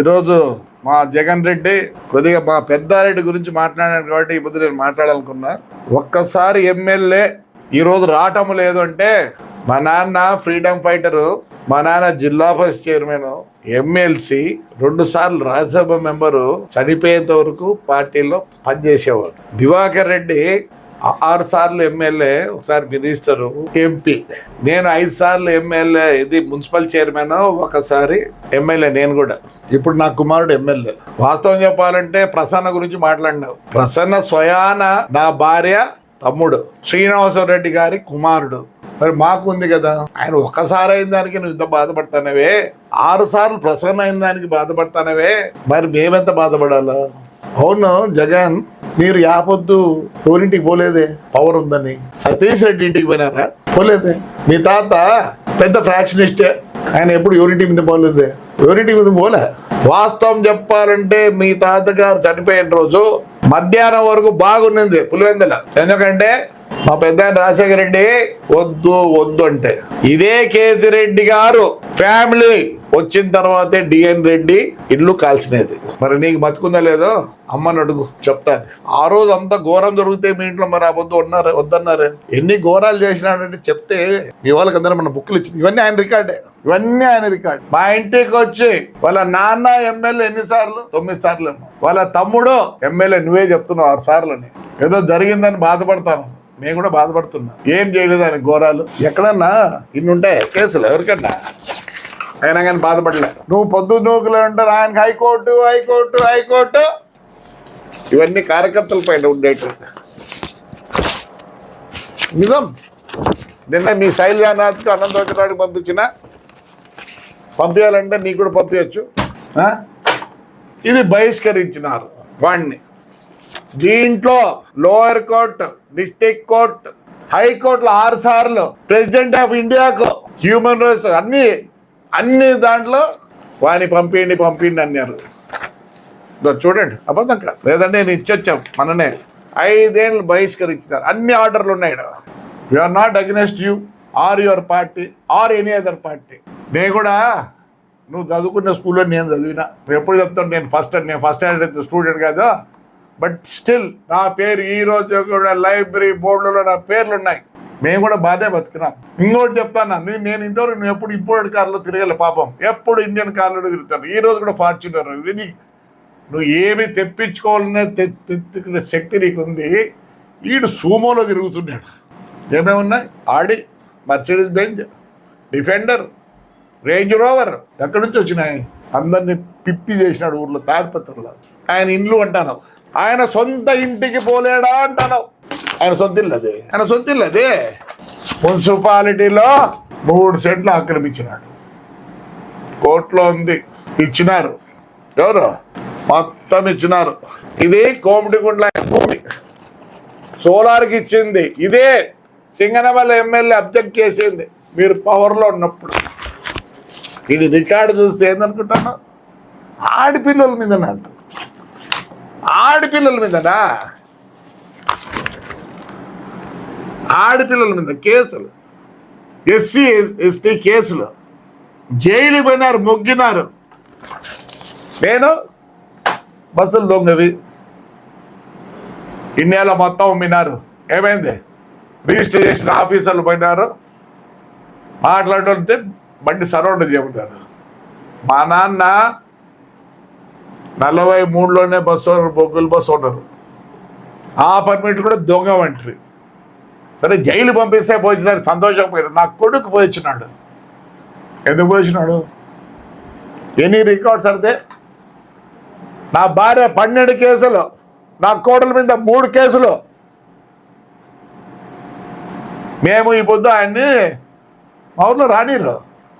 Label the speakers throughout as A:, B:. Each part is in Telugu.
A: ఈరోజు మా జగన్ రెడ్డి కొద్దిగా మా పెద్దారెడ్డి గురించి మాట్లాడాను కాబట్టి ఇప్పుడు నేను మాట్లాడాలనుకున్నా. ఒక్కసారి ఎమ్మెల్యే ఈరోజు రావటం లేదు అంటే మా నాన్న ఫ్రీడమ్ ఫైటరు మా నాన్న జిల్లా ఫస్ట్ చైర్మన్ ఎమ్మెల్సీ రెండు సార్లు రాజ్యసభ మెంబరు చనిపోయేంత వరకు పార్టీలో పనిచేసేవాడు. దివాకర్ రెడ్డి ఆరు సార్లు ఎమ్మెల్యే ఒకసారి మినిస్టరు ఎంపీ. నేను ఐదు సార్లు ఎమ్మెల్యే ఇది మున్సిపల్ చైర్మన్ ఒకసారి ఎమ్మెల్యే నేను కూడా. ఇప్పుడు నా కుమారుడు ఎమ్మెల్యే. వాస్తవం చెప్పాలంటే ప్రసన్న గురించి మాట్లాడినావు. ప్రసన్న స్వయాన నా భార్య తమ్ముడు. శ్రీనివాస రెడ్డి గారి కుమారుడు. మరి మాకు ఉంది కదా. ఆయన ఒక్కసారి అయిన దానికి నువ్వు ఇంత బాధపడతానవే. ఆరు సార్లు ప్రసన్న అయిన దానికి బాధపడతానవే. మరి మేమెంత బాధపడాలా? అవును జగన్. మీరు యాపొద్దు ఎవరింటికి పోలేదే పవర్ ఉందని. సతీష్ రెడ్డి ఇంటికి పోయినారా? పోలేదే. మీ తాత పెద్ద ఫ్రాక్షనిస్టే. ఆయన ఎప్పుడు ఎవరింటి మీద పోలేదే. ఎవరింటి మీద పోలే. వాస్తవం చెప్పాలంటే మీ తాతగారు చనిపోయిన రోజు మధ్యాహ్నం వరకు బాగున్నది పులివెందుల. ఎందుకంటే మా పెద్ద రాజశేఖర రెడ్డి వద్దు వద్దు అంటే. ఇదే కేతిరెడ్డి గారు. ఫ్యామిలీ వచ్చిన తర్వాతే డిఎన్ రెడ్డి ఇల్లు కాల్చినది. మరి నీకు బతుకుందా లేదో? అమ్మని అడుగు చెప్తాది ఆ రోజు అంత ఘోరం జరిగితే మీ ఇంట్లో మరి అబద్ధం వద్దు ఉన్నారు వద్దన్నారు. ఎన్ని ఘోరాలు చేసినాడంటే చెప్తే మీ వాళ్ళకి అందరూ మన బుక్లు ఇచ్చింది. ఇవన్నీ ఆయన రికార్డే. ఇవన్నీ ఆయన రికార్డ్. మా ఇంటికి వచ్చి వాళ్ళ నాన్న ఎమ్మెల్యే ఎన్నిసార్లు? తొమ్మిది సార్లు వాళ్ళ తమ్ముడు ఎమ్మెల్యే నువ్వే చెప్తున్నావు ఆరు సార్లు ఏదో జరిగిందని బాధపడతాను. నేను కూడా బాధపడుతున్నా. ఏం చేయలేదు ఆయన ఘోరాలు. ఎక్కడన్నా ఇన్ని ఉంటాయి కేసులు ఎవరికన్నా? అయినా కానీ బాధపడలే. నువ్వు పొద్దు నూకులు ఉంటారు ఆయనకి హైకోర్టు హైకోర్టు హైకోర్టు. ఇవన్నీ కార్యకర్తల పైన ఉండేట నిజం. నిన్న మీ శైలజానాథ్కి అనంతరాడికి పంపించిన. పంపించాలంటే నీకు కూడా పంపించచ్చు. ఇది బహిష్కరించినారు వాడిని దీంట్లో లోయర్ కోర్టు డిస్ట్రిక్ట్ కోర్టు హైకోర్టులో ఆరు సార్లు ప్రెసిడెంట్ ఆఫ్ ఇండియాకు హ్యూమన్ రైట్స్ అన్ని అన్ని దాంట్లో వాడిని పంపిండి పంపిండి అన్నారు. చూడండి అబద్ధం కాదు. లేదంటే నేను ఇచ్చొచ్చాం మననే. ఐదేళ్ళు బహిష్కరించినారు. అన్ని ఆర్డర్లు ఉన్నాయి or not against you or your party or any other party నేను కూడా నువ్వు చదువుకున్న స్కూల్లో నేను చదివినా. ఎప్పుడు చెప్తాను నేను ఫస్ట్ నేను ఫస్ట్ స్టాండర్డ్ స్టూడెంట్ కాదు. బట్ స్టిల్ నా పేరు ఈ రోజు కూడా లైబ్రరీ బోర్డులో నా పేర్లు ఉన్నాయి. మేము కూడా బాధే బతికినాం. ఇంకోటి చెప్తాను నేను నేను ఇంతవరకు నువ్వు ఎప్పుడు ఇంపోర్టెడ్ కార్లో తిరగలే పాపం. ఎప్పుడు ఇండియన్ కార్లో తిరుగుతాను. ఈ రోజు కూడా ఫార్చునర్ ఇది నువ్వు ఏమి తెప్పించుకోవాలనే తెప్పించుకునే శక్తి నీకు ఉంది వీడు సూమోలో తిరుగుతున్నాడు. ఏమేమి ఉన్నాయి? Audi Mercedes Benz Defender Range Rover ఎక్కడి నుంచి వచ్చినాయి? అందరిని పిప్పి చేసినాడు ఊర్లో తాడిపత్రులో. ఆయన ఇండ్లు అంటాను ఆయన సొంత ఇంటికి పోలేడా అంటాను ఆయన సొంత ఇల్లు అదే ఆయన సొంత ఇల్లు అదే మున్సిపాలిటీలో మూడు సెంట్లు ఆక్రమించినాడు. కోర్టులో ఉంది. ఇచ్చినారు. ఎవరు? మొత్తం ఇచ్చినారు. ఇది కోమిటిగుండ్ల భూమి. సోలార్కి ఇచ్చింది. ఇదే సింగనమల ఎమ్మెల్యే అబ్జెక్ట్ చేసింది. మీరు పవర్లో ఉన్నప్పుడు. ఇది రికార్డు చూస్తే ఏందనుకుంటాను ఆడపిల్లల మీద నాకు ఆడపిల్లల మీదనా? ఆడపిల్లల మీద కేసులు. ఎస్సీ ఎస్టీ కేసులు. జైలు పోయినారు మొగ్గినారు. నేను బస్సులు దొంగవి. ఇండియాలో మొత్తం అమ్మినారు. ఏమైంది? రిజిస్టర్ చేసిన ఆఫీసర్లు పోయినారు. మాట్లాడుతుంటే బండి సరౌండ్ చేయమంటారు మా నాన్న నలభై మూడులోనే బస్సు ఓనర్ బొగ్గులు బస్సు ఓనరు. ఆ పర్మిట్ కూడా దొంగ వంటి సరే జైలు పంపిస్తే పోయినాడు సంతోషం పోయినాడు. నా కొడుకు పోయిచ్చినాడు. ఎందుకు పోయిచ్చినాడు? ఎన్ని రికార్డ్స్ అంటే నా భార్య పన్నెండు కేసులు నా కోడల మీద మూడు కేసులు. మేము ఈ పొద్దు ఆయన్ని మా ఊర్లో రానిరు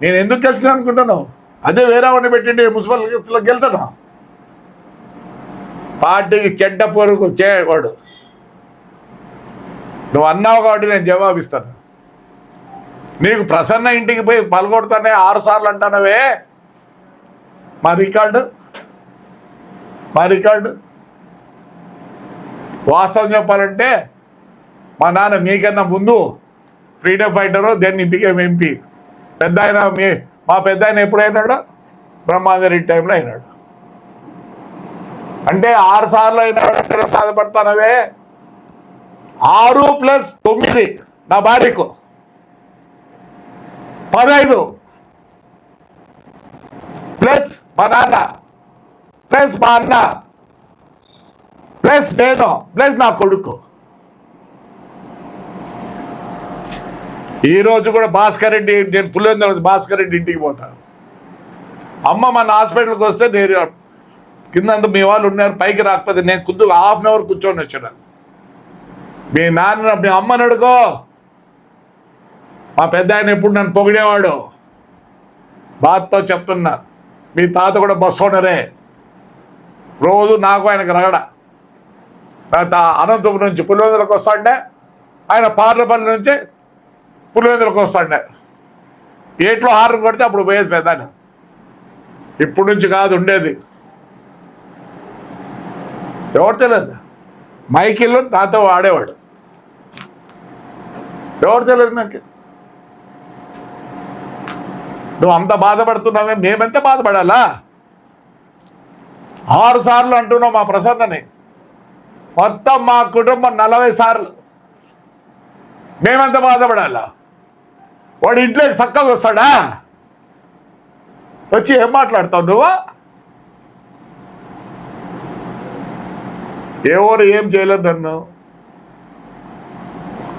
A: నేను ఎందుకు గెలిచిన అనుకుంటాను? అదే వేరే వాడిని పెట్టిండి మున్సిపల్ గెలిచాను పార్టీకి చెడ్డ పొరుగు చేయవాడు నువ్వు అన్నావు కాబట్టి నేను జవాబిస్తాను. నీకు ప్రసన్న ఇంటికి పోయి పలగొడతానే ఆరు సార్లు అంటానవే. మా రికార్డు? మా రికార్డు? వాస్తవం చెప్పాలంటే మా నాన్న మీకన్నా ముందు freedom fighter then became MP? పెద్ద ఆయన మీ మా పెద్ద ఆయన ఎప్పుడు అయినాడు బ్రహ్మాందరెడ్డి టైంలో అయినాడు. అంటే ఆరు సార్లు అంటే బాధపడతానవే. ఆరు ప్లస్ తొమ్మిది. నా భార్యకు. పదహైదు ప్లస్ మా నాన్న. ప్లస్ మా అన్న. ప్లస్ నేను. ప్లస్ నా కొడుకు. ఈరోజు కూడా భాస్కర్ రెడ్డి నేను పులివెందుల భాస్కర్ రెడ్డి ఇంటికి పోతాను అమ్మ మన హాస్పిటల్కి వస్తే నేను కింద మీ వాళ్ళు ఉన్నారు పైకి రాకపోతే నేను కొద్దిగా హాఫ్ అన్ అవర్ కూర్చొని వచ్చాను. మీ నాన్న మీ అమ్మని అడుకో మా పెద్ద ఆయన ఎప్పుడు నన్ను పొగిడేవాడు? బాధతో చెప్తున్నా. మీ తాత కూడా బస్సు ఓనరే. రోజు నాకు ఆయనకు రగడ. నా అనంతపురం నుంచి పులివెందులకు వస్తాండే. ఆయన పార్లపల్లి నుంచి పులివెందులకు వస్తాండే. ఏట్లో హారం కొడితే అప్పుడు పోయేది పెద్దాన్ని ఇప్పటి ఇప్పుడు నుంచి కాదు ఉండేది. ఎవరు తెలియదు? మైకిల్ నాతో ఆడేవాడు. ఎవరు తెలియదు నాకు? నువ్వు అంత బాధపడుతున్నావే మేమెంత బాధపడాలా? ఆరు సార్లు అంటున్నావు మా ప్రసన్నని. మొత్తం మా కుటుంబం నలభై సార్లు. మేమెంత బాధపడాలా? వాడు ఇంట్లోకి చక్కగా వస్తాడా? వచ్చి ఏం మాట్లాడతావు నువ్వు? ఎవరు ఏం చేయలేదు నన్ను.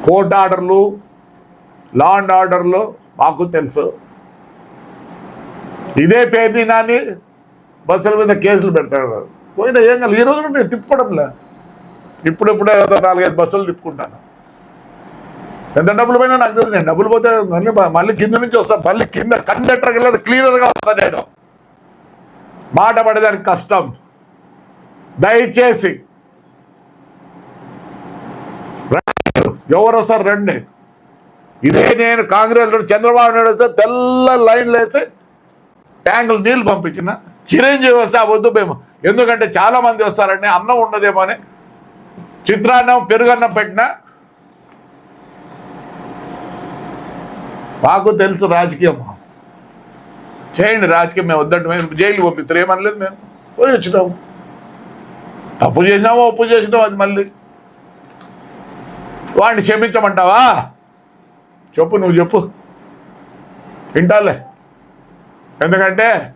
A: కోర్టు ఆర్డర్లు లా అండ్ ఆర్డర్లు మాకు తెలుసు. ఇదే పేరుని నాని బస్సుల మీద కేసులు పెడతాడు. పోయినా ఏం కాదు ఈ రోజు నేను తిప్పుకోవడంలే. ఇప్పుడిప్పుడే నాలుగైదు బస్సులు తిప్పుకుంటాను. ఎంత డబ్బులు పోయినా నాకు తెలుసు నేను డబ్బులు పోతే మళ్ళీ మళ్ళీ కింద నుంచి వస్తాను మళ్ళీ కింద కండక్టర్ లేదు క్లీనర్గా వస్తాను నేను. మాట పడేదానికి కష్టం. దయచేసి రండి. ఎవరు వస్తారు రండి. ఇదే నేను కాంగ్రెస్ చంద్రబాబు నాయుడు వస్తే తెల్ల లైన్లు వేసి ట్యాంకులు నీళ్ళు పంపించిన. చిరంజీవి వస్తే ఆ వద్దు మేము. ఎందుకంటే చాలా మంది వస్తారండి అన్నం ఉండదేమో అని. చిత్రాన్నం పెరుగన్నం పెట్టిన. మాకు తెలుసు రాజకీయం. చేయండి రాజకీయం మేము వద్దంటే మేము జైలు పంపిస్తారు. ఏమనలేదు మేము. పోయి వచ్చినాము. తప్పు చేసినామో ఒప్పు చేసినాము అది మళ్ళీ. వాడిని క్షమించమంటావా? చెప్పు నువ్వు చెప్పు. వింటాలే. ఎందుకంటే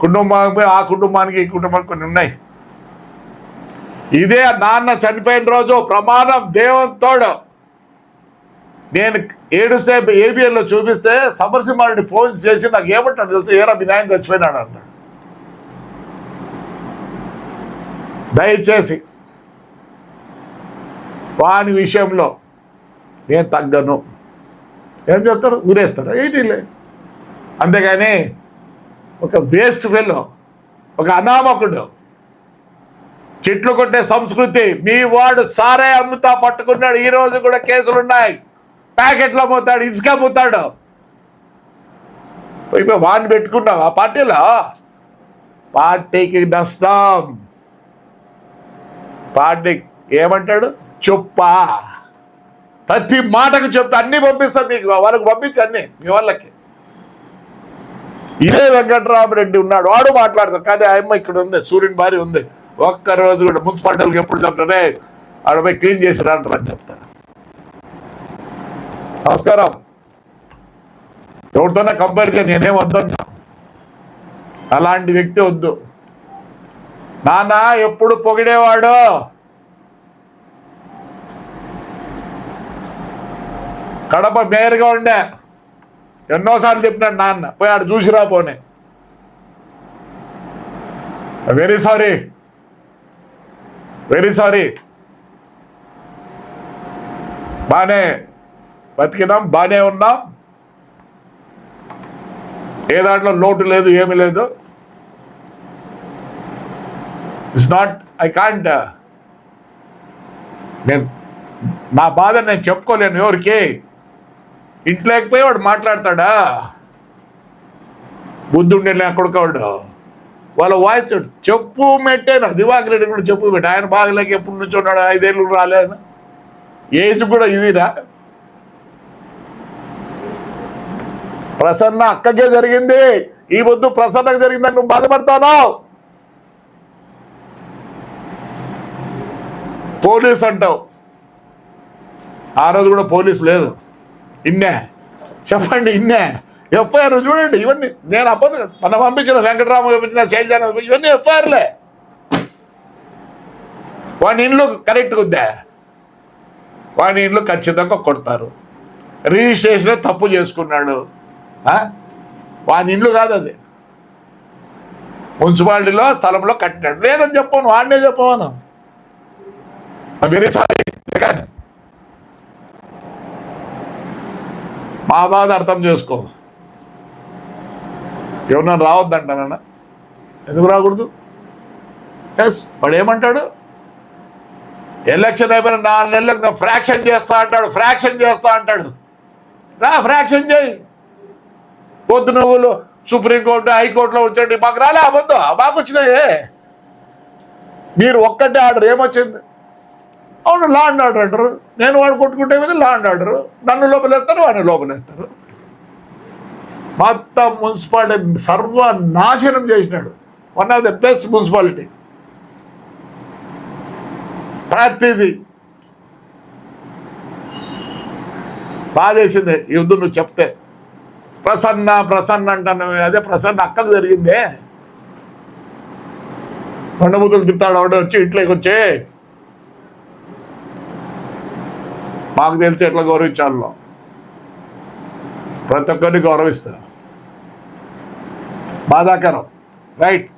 A: కుటుంబానికి ఆ కుటుంబానికి ఈ కుటుంబానికి కొన్ని ఉన్నాయి. ఇదే నాన్న చనిపోయిన రోజు ప్రమాణం దేవంతోడు నేను ఏడుస్తే ఏబిఎల్లో చూపిస్తే సమరసింహారెడ్డి ఫోన్ చేసి నాకు ఏమంటాడు తెలుసు ఏరా మీ నాయన చచ్చిపోయినాడు అన్నాడు. దయచేసి వాని విషయంలో నేను తగ్గను. ఏం చేస్తారు? ఊరేస్తారు. ఏంటిలే అంతేగాని ఒక వేస్ట్ ఫెల్లో ఒక అనామకుడు చెట్లు కొట్టే సంస్కృతి మీ వాడు సారే అమ్ముతా పట్టుకున్నాడు ఈ రోజు కూడా కేసులు ఉన్నాయి ప్యాకెట్లు అమ్ముతాడు ఇసుక అమ్ముతాడు. ఇప్పుడు వాడిని పెట్టుకున్నావు? ఆ పార్టీలో? పార్టీకి నష్టం. పార్టీ ఏమంటాడు? చొప్పా. ప్రతి మాటకు చెప్తా అన్ని పంపిస్తాను మీకు. వాళ్ళకి పంపించి అన్ని. మీ వాళ్ళకి. ఇదే వెంకట్రామరెడ్డి ఉన్నాడు. వాడు మాట్లాడతాడు. కానీ ఆయమ్మ ఇక్కడ ఉంది. సూర్యుని భార్య ఉంది. ఒక్క రోజు కూడా మున్సిపాలిటీలకు ఎప్పుడు చెప్తారే ఆడ పోయి క్లీన్ చేసి అంటారు అని చెప్తాను నమస్కారం. ఎవరితోనే కంపేర్ చేయ నేనేం వద్దన్నా అలాంటి వ్యక్తి వద్దు. నాన్న ఎప్పుడు పొగిడేవాడు? కడప మేయర్గా ఉండే. ఎన్నోసార్లు చెప్పినాడు నాన్న. పోయి ఆడు చూసిరా పోనే. వెరీ సారీ వెరీ సారీ బాగానే బతికినాం బాగానే ఉన్నాం. ఏ దాంట్లో లోటు లేదు ఏమీ లేదు. ఇట్స్ నాట్ ఐ కాంట్ నేను నా బాధ నేను చెప్పుకోలేను ఎవరికి. ఇంట్లోకి వాడు మాట్లాడతాడా? బుద్ధుండే అక్కడికాడు వాళ్ళ వాయిస్ చెప్పు మెట్టేను దివాకర్ రెడ్డి కూడా చెప్పు పెట్టా ఆయన బాగలేక ఎప్పుడు నుంచి ఉన్నాడు ఐదేళ్ళు రాలేదు ఏజ్ కూడా ఇదిరా. ప్రసన్న అక్కకే జరిగింది. ఈ పొద్దు ప్రసన్నకు జరిగిందని నువ్వు బాధపడతాను. పోలీస్ అంటావు. ఆ రోజు కూడా పోలీసు లేదు. ఇన్నే. చెప్పండి ఇన్నే. ఎఫ్ఐఆర్ చూడండి ఇవన్నీ. నేను అబద్ధం మన పంపించిన వెంకటరామ పంపించిన శైలజాన ఇవన్నీ ఎఫ్ఐఆర్లే. వాని ఇండ్లు కరెక్ట్గా ఉందా? వాని ఇండ్లు ఖచ్చితంగా కొడతారు. రిజిస్ట్రేషన్ తప్పు చేసుకున్నాడు. ఆ? వాని ఇండ్లు కాదు అది. మున్సిపాలిటీలో స్థలంలో కట్టినాడు. లేదని చెప్పాను వాడినే చెప్పాను. వెరీ సారీ జగన్ మా బాధ అర్థం చేసుకో. ఎవరన్నా రావద్దంటానన్నా ఎందుకు రాకూడదు? ఎస్ వాడు ఏమంటాడు ఎలక్షన్ అయిపోయిన నాలుగు నెలలకు నా ఫ్రాక్షన్ చేస్తా అంటాడు ఫ్రాక్షన్ చేస్తా అంటాడు. రా ఫ్రాక్షన్ చేయి. పొద్దు నువ్వులు సుప్రీంకోర్టు హైకోర్టులో వచ్చండి మాకు రాలే అబద్ధం మాకు వచ్చినాయే. మీరు ఒక్కటే ఆర్డర్ ఏమొచ్చింది? అవును లా అండ్ ఆర్డర్ అంటారు. నేను వాడు కొట్టుకుంటే మీద లా అండ్ ఆర్డర్ నన్ను లోపలేస్తారు వాడిని లోపలేస్తారు. మొత్తం మున్సిపాలిటీ సర్వనాశనం చేసినాడు. One of the best municipality ప్రతిదీ. బాధేసింది. యుద్ధం నువ్వు చెప్తే. ప్రసన్న ప్రసన్న అంటాను. అదే ప్రసన్న అక్కకు జరిగిందే. కొండబుతులు తిప్తాడు ఆవిడ వచ్చి ఇంట్లోకి వచ్చి మాకు తెలిసి ఎట్లా గౌరవించాలో. ప్రతి ఒక్కరిని గౌరవిస్తారు బాధాకరం. రైట్.